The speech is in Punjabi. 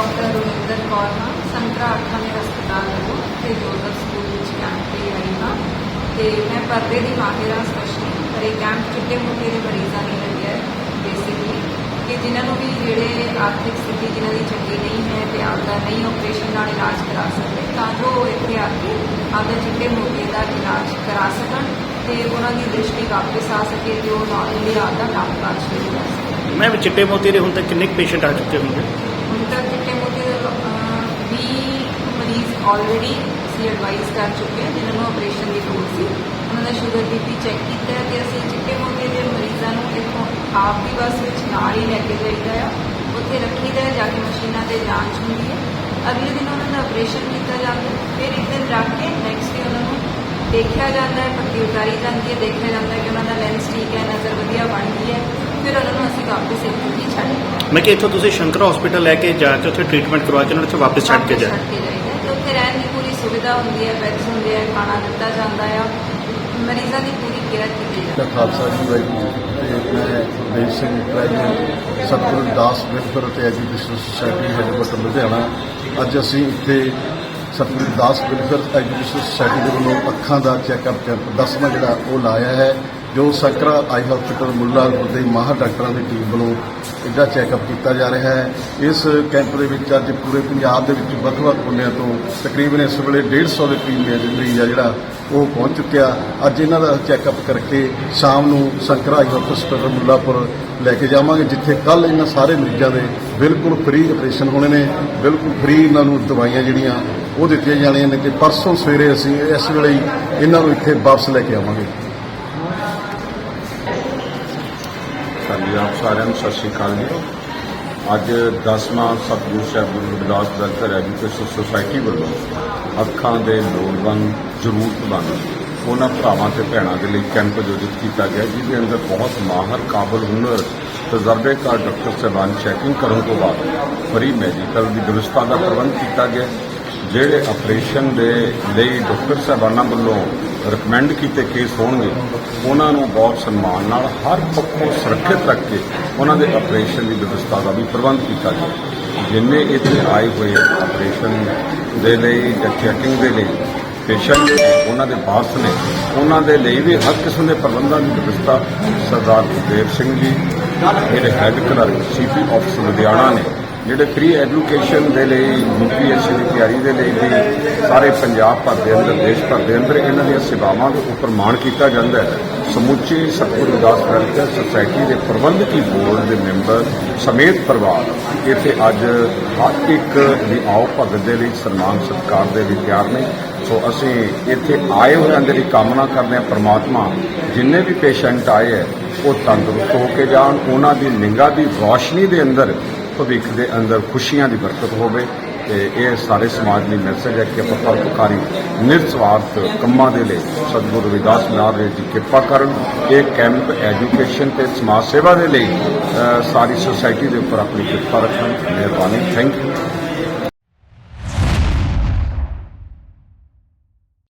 ਡਾਕਟਰ ਰਵਿੰਦਰ ਕੌਰ ਹਾਂ ਸੰਤਰਾ ਦੇ ਹਸਪਤਾਲ ਵੱਲੋਂ ਤੇ ਜੋਸਫ ਸਕੂਲ ਵਿੱਚ ਕੈਂਪ ਤੇ ਆਈ ਹਾਂ। ਤੇ ਮੈਂ ਪਰਦੇ ਦੀ ਮਾਹਿਰ ਹਾਂ ਸਪੈਸ਼ਲੀ ਪਰ ਇਹ ਕੈਂਪ ਚਿੱਟੇ ਮੋਤੀ ਦੇ ਮਰੀਜ਼ਾਂ ਲਈ ਲੱਗਿਆ ਬੇਸਿਕਲੀ ਕਿ ਜਿਨ੍ਹਾਂ ਨੂੰ ਵੀ ਜਿਹੜੇ ਆਰਥਿਕ ਸਥਿਤੀ ਜਿਨ੍ਹਾਂ ਦੀ ਚੰਗੀ ਨਹੀਂ ਹੈ ਤੇ ਆਪਦਾ ਨਹੀਂ ਆਪਰੇਸ਼ਨ ਨਾਲ ਇਲਾਜ ਕਰਾ ਸਕਦੇ ਤਾਂ ਜੋ ਉਹ ਇੱਥੇ ਆ ਕੇ ਆਪਦਾ ਚਿੱਟੇ ਮੋਤੀ ਦਾ ਇਲਾਜ ਕਰਾ ਸਕਣ ਤੇ ਉਹਨਾਂ ਦੀ ਦ੍ਰਿਸ਼ਟੀ ਵਾਪਸ ਆ ਸਕੇ ਤੇ ਉਹ ਨਾਰਮਲੀ ਆਪਦਾ ਕੰਮਕਾਜ ਸ਼ੁਰੂ ਕਰ ਸਕਣ। ਮੈਂ ਵੀ ਚਿੱਟੇ ਮੋਤੀ ਦੇ ਹੁਣ ਤੱਕ ਕਿੰਨੇ ਪੇਸ਼ੈਂਟ ਆ ਚੁੱਕੇ ਹੋਣਗੇ? ਹੁਣ ਤੱਕ ਆਲਰੇਡੀ ਅਸੀਂ ਐਡਵਾਈਸ ਕਰ ਚੁੱਕੇ ਹਾਂ ਜਿਨ੍ਹਾਂ ਨੂੰ ਆਪਰੇਸ਼ਨ ਦੀ ਲੋੜ ਸੀ ਉਹਨਾਂ ਦਾ ਸ਼ੂਗਰ ਬੀਪੀ ਚੈੱਕ ਕੀਤਾ ਤੇ ਅਸੀਂ ਚਿੱਟੇ ਮੋਤੀ ਦੇ ਮਰੀਜ਼ਾਂ ਨੂੰ ਇੱਥੋਂ ਆਪ ਦੀ ਬੱਸ ਵਿੱਚ ਨਾਲ ਹੀ ਲੈ ਕੇ ਜਾਈਦਾ ਆ ਉੱਥੇ ਰੱਖੀਦਾ ਹੈ ਜਾ ਕੇ ਮਸ਼ੀਨਾਂ ਤੇ ਜਾਂਚ ਹੁੰਦੀ ਹੈ। ਅਗਲੇ ਦਿਨ ਉਹਨਾਂ ਦਾ ਆਪਰੇਸ਼ਨ ਕੀਤਾ ਜਾਂਦਾ ਫਿਰ ਇੱਕ ਦਿਨ ਰੱਖ ਕੇ ਨੈਕਸਟ ਡੇ ਉਹਨਾਂ ਨੂੰ ਦੇਖਿਆ ਜਾਂਦਾ ਹੈ ਪੱਟੀ ਉਤਾਰੀ ਜਾਂਦੀ ਹੈ ਦੇਖਿਆ ਜਾਂਦਾ ਹੈ ਕਿ ਉਹਨਾਂ ਦਾ ਲੈਂਸ ਠੀਕ ਹੈ ਨਜ਼ਰ ਵਧੀਆ ਬਣ ਗਈ ਹੈ ਫਿਰ ਉਹਨਾਂ ਨੂੰ ਅਸੀਂ ਵਾਪਸ ਇੱਥੇ ਹੀ ਛੱਡ ਦਿੰਦੇ ਹਾਂ। ਮੈਂ ਕਿ ਇੱਥੋਂ ਤੁਸੀਂ ਸ਼ੰਕਰ ਹਸਪੀਟਲ ਲੈ ਕੇ ਜਾ ਕੇ ਉੱਥੇ ਟ੍ਰੀਟਮੈਂਟ ਕਰਵਾ ਕੇ ਉਹਨਾਂ ਨੂੰ ਇੱਥੇ ਵਾਪਸ ਛੱਡ ਕੇ ਜਾਈਦਾ ਤੇ ਉੱਥੇ ਰਹਿਣ ਦੀ ਪੂਰੀ ਸੁਵਿਧਾ ਹੁੰਦੀ ਹੈ ਬੈਡਸ ਹੁੰਦੇ ਆ, ਖਾਣਾ ਦਿੱਤਾ ਜਾਂਦਾ ਆ। ਮਰੀਜ਼ਾਂ ਦੀ ਪੂਰੀ ਕੇਅਰ ਕੀਤੀ ਜਾਂਦੀ ਹੈ। ਖਾਲਸਾ ਜੀ ਵਾਹਿਗੁਰੂ ਮੈਂ ਦੇਵ ਸਿੰਘ ਪ੍ਰੈਜ਼ੀਡੈਂਟ ਸਤਿਗੁਰੂ ਦਾਸ ਵੈਲਫੇਅਰ ਅਤੇ ਐਜੂਕੇਸ਼ਨ ਸੁਸਾਇਟੀ ਹੈਡਕੁਆਟਰ ਲੁਧਿਆਣਾ। ਅੱਜ ਅਸੀਂ ਇੱਥੇ ਸਤਿਗੁਰੂ ਦਾਸ ਵੈਲਫੇਅਰ ਐਜੂਕੇਸ਼ਨ ਸੁਸਾਇਟੀ ਦੇ ਵੱਲੋਂ ਅੱਖਾਂ ਦਾ ਚੈੱਕਅਪ ਕੈਂਪ ਦਸਵਾਂ ਜਿਹੜਾ ਉਹ ਲਾਇਆ ਹੈ। ਜੋ ਸਕਰਾ ਆਈ ਹਸਪੀਟਲ ਮੁੱਲਾਪੁਰ ਦੇ ਮਾਹਰ ਡਾਕਟਰਾਂ ਦੀ ਟੀਮ ਵੱਲੋਂ ਇਹਦਾ ਚੈੱਕਅਪ ਕੀਤਾ ਜਾ ਰਿਹਾ ਹੈ। ਇਸ ਕੈਂਪ ਦੇ ਵਿੱਚ ਅੱਜ ਪੂਰੇ ਪੰਜਾਬ ਦੇ ਵਿੱਚ ਵੱਖ-ਵੱਖ ਕੋਨਿਆਂ ਤੋਂ ਤਕਰੀਬਨ ਇਸ ਵੇਲੇ 150 ਦੇ ਕਰੀਬ ਮਰੀਜ਼ ਆ ਜਿਹੜਾ ਉਹ ਪਹੁੰਚ ਚੁੱਕਿਆ। ਅੱਜ ਇਹਨਾਂ ਦਾ ਚੈੱਕਅਪ ਕਰਕੇ ਸ਼ਾਮ ਨੂੰ ਸੰਕਰਾ ਆਈ ਹਸਪੀਟਲ ਮੁੱਲਾਪੁਰ ਲੈ ਕੇ ਜਾਵਾਂਗੇ, ਜਿੱਥੇ ਕੱਲ ਇਹਨਾਂ ਸਾਰੇ ਮਰੀਜ਼ਾਂ ਦੇ ਬਿਲਕੁਲ ਫ੍ਰੀ ਆਪਰੇਸ਼ਨ ਹੋਣੇ ਨੇ, ਬਿਲਕੁਲ ਫ੍ਰੀ ਇਹਨਾਂ ਨੂੰ ਦਵਾਈਆਂ ਜਿਹੜੀਆਂ ਉਹ ਦਿੱਤੀਆਂ ਜਾਣੀਆਂ ਨੇ ਤੇ ਪਰਸੋਂ ਸਵੇਰੇ ਅਸੀਂ ਇਸ ਵੇਲੇ ਇਹਨਾਂ ਨੂੰ ਇੱਥੇ ਵਾਪਸ ਲੈ ਕੇ ਆਵਾਂਗੇ। ਹਾਂਜੀ, ਆਪ ਸਾਰਿਆਂ ਨੂੰ ਸਤਿ ਸ਼੍ਰੀ ਅਕਾਲ ਜੀ। ਅੱਜ 10ਵਾਂ Satguru Sahib Guru Ravidas welfare education society ਵੱਲੋਂ ਅੱਖਾਂ ਦੇ ਲੋੜਵੰਦ ਜ਼ਰੂਰਤਮੰਦ ਉਹਨਾਂ ਭਰਾਵਾਂ ਤੇ ਭੈਣਾਂ ਦੇ ਲਈ ਕੈਂਪ ਆਯੋਜਿਤ ਕੀਤਾ ਗਿਆ, ਜਿਹਦੇ ਅੰਦਰ ਬਹੁਤ ਮਾਹਰ, ਕਾਬਲ ਹੁਨਰ ਤਜਰਬੇਕਾਰ ਡਾਕਟਰ ਸਾਹਿਬਾਨ ਚੈਕਿੰਗ ਕਰਨ ਤੋਂ ਬਾਅਦ ਫਰੀ ਮੈਡੀਕਲ ਦੀ ਵਿਵਸਥਾ ਦਾ ਪ੍ਰਬੰਧ ਕੀਤਾ ਗਿਆ, ਜਿਹੜੇ ਆਪਰੇਸ਼ਨ ਦੇ ਲਈ ਡਾਕਟਰ ਸਾਹਿਬਾਨਾਂ ਵੱਲੋਂ ਰეკਮੈਂਡ ਕੀਤੇ ਕੇਸ ਹੋਣਗੇ, ਉਹਨਾਂ ਨੂੰ ਬਹੁਤ ਸਨਮਾਨ ਨਾਲ ਹਰ ਪੱਖੋਂ ਸੁਰੱਖਿਅਤ ਰੱਖ ਕੇ ਉਹਨਾਂ ਦੇ ਆਪਰੇਸ਼ਨ ਦੀ ਵਿਵਸਥਾ ਦਾ ਵੀ ਪ੍ਰਬੰਧ ਕੀਤਾ ਗਿਆ। ਜਿੰਨੇ ਇੱਥੇ ਆਏ ਹੋਏ ਆਪਰੇਸ਼ਨ ਦੇ ਲਈ ਜਾਂ ਚੈਕਿੰਗ ਦੇ ਲਈ ਪੇਸ਼ੈਂਟ ਉਹਨਾਂ ਦੇ ਬਾਸ ਨੇ, ਉਹਨਾਂ ਦੇ ਲਈ ਵੀ ਹਰ ਕਿਸਮ ਦੇ ਪ੍ਰਬੰਧਾਂ ਦੀ ਵਿਵਸਥਾ ਸਰਦਾਰ ਗੁਰਦੇਵ ਸਿੰਘ ਜੀ ਮੇਰੇ head clerk CP office Ludhiana ਨੇ ਜਿਹੜੇ ਫ੍ਰੀ ਐਜੂਕੇਸ਼ਨ ਦੇ ਲਈ ਯੂਪੀਐਸਸੀ ਦੀ ਤਿਆਰੀ ਦੇ ਲਈ ਵੀ ਸਾਰੇ ਪੰਜਾਬ ਭਰ ਦੇ ਅੰਦਰ, ਦੇਸ਼ ਭਰ ਦੇ ਅੰਦਰ ਇਹਨਾਂ ਦੀਆਂ ਸੇਵਾਵਾਂ ਦੇ ਉੱਪਰ ਮਾਣ ਕੀਤਾ ਜਾਂਦਾ ਹੈ। ਸਮੁੱਚੇ ਸਤਿਗੁਰੂ ਦਾਸ ਵੈਲਫੇਅਰ ਸੁਸਾਇਟੀ ਦੇ ਪ੍ਰਬੰਧਕੀ ਬੋਰਡ ਦੇ ਮੈਂਬਰ ਸਮੇਤ ਪਰਿਵਾਰ ਇੱਥੇ ਅੱਜ ਹਰ ਇੱਕ ਦੀ ਆਓ ਭਗਤ ਦੇ ਲਈ ਸਨਮਾਨ ਸਤਿਕਾਰ ਦੇ ਲਈ ਤਿਆਰ ਨੇ। ਸੋ ਅਸੀਂ ਇੱਥੇ ਆਏ ਹੋਇਆਂ ਦੇ ਲਈ ਕਾਮਨਾ ਕਰਦੇ ਹਾਂ ਪ੍ਰਮਾਤਮਾ ਜਿੰਨੇ ਵੀ ਪੇਸ਼ੈਂਟ ਆਏ ਹੈ, ਉਹ ਤੰਦਰੁਸਤ ਹੋ ਕੇ ਜਾਣ, ਉਹਨਾਂ ਦੀ ਨਿਗਾਹ ਦੀ ਰੋਸ਼ਨੀ ਦੇ ਅੰਦਰ ਭਵਿੱਖ ਦੇ ਅੰਦਰ ਖੁਸ਼ੀਆਂ ਦੀ ਬਰਕਤ ਹੋਵੇ ਤੇ ਇਹ ਸਾਰੇ ਸਮਾਜ ਲਈ ਮੈਸੇਜ ਹੈ ਕਿ ਆਪਾਂ ਪਰਉਪਕਾਰੀ, ਨਿਰਸਵਾਰਥ ਕੰਮਾਂ ਦੇ ਲਈ ਸਤਿਗੁਰੂ ਰਵਿਦਾਸ ਮਹਾਰਾਜ ਜੀ ਕਿਰਪਾ ਕਰਨ, ਇਹ ਕੈਂਪ ਐਜੂਕੇਸ਼ਨ ਤੇ ਸਮਾਜ ਸੇਵਾ ਦੇ ਲਈ ਸਾਰੀ ਸੋਸਾਇਟੀ ਦੇ ਉੱਪਰ ਆਪਣੀ ਕਿਰਪਾ ਰੱਖਣ। ਮਿਹਰਬਾਨੀ। Thank you